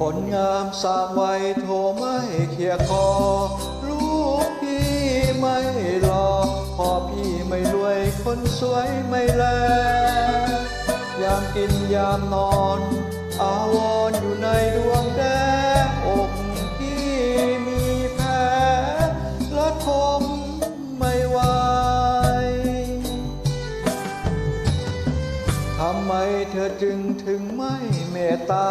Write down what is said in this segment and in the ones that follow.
ามสามวัยโทไม่เคียคอ ลูกพี่ไม่รอพ่อพี่ไม่รวยคนสวยไม่แล ยามกินยามนอน อาวรณ์อยู่ในดวงแดงอกพี่มีแผลและทมไม่ไหวทำไมเธอจึงถึงไม่เมตตา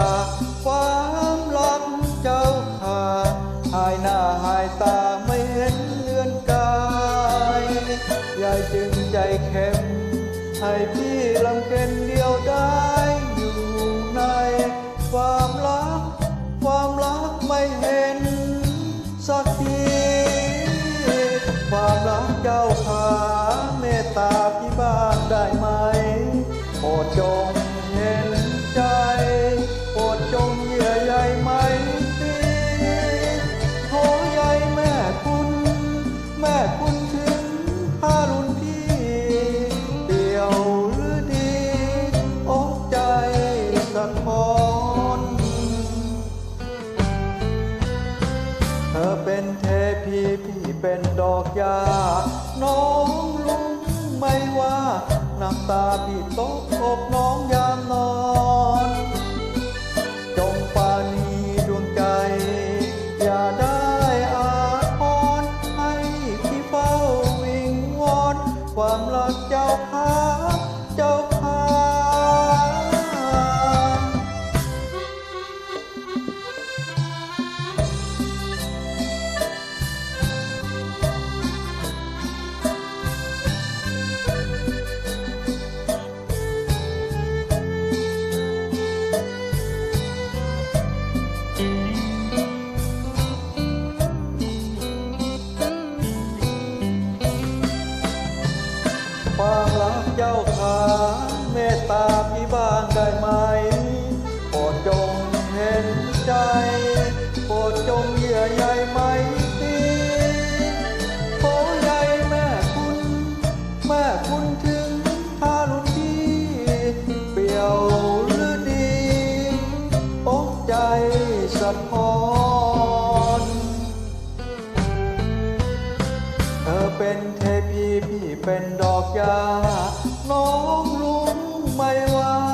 ความรักเจ้าขาดหายหน้าหายตาไม่เห็นเลือนกายยายจึงใจเข้มให้พี่ลำเค็นเดียวได้อยู่ใน ความรัก ความรักไม่เห็น ธอเป็นเทพีพี่เป็นดอกยา น้องลุงไม่ว่าน้ำตาพี่ตกอกน้องยามนอน จงปานีดวงใจ อย่าได้อาทรให้พี่เฝ้าวิงวอนความรักเจ้าค้า ได้ไหมโปรดจงเห็นใจ โปรดจงเยื่อใยไหมตีโอ้ใยแม่คุณ แม่คุณถึงทารุณพี่เปรียวหรือดีอกใจสะท้อนเธอเป็นเทพีพี่เป็นดอกยาน้องรู้ไหมว่า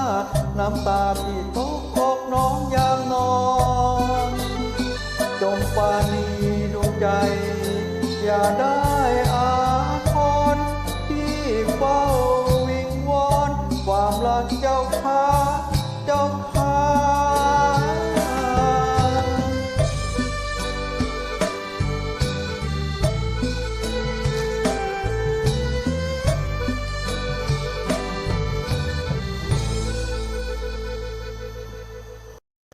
น้ำตาพี่ตกคอกน้องยามนอน จงปานีดวงใจ อย่าได้อาพรที่เฝ้าวิงวอน ความรักเจ้าค้าเจ้าค้า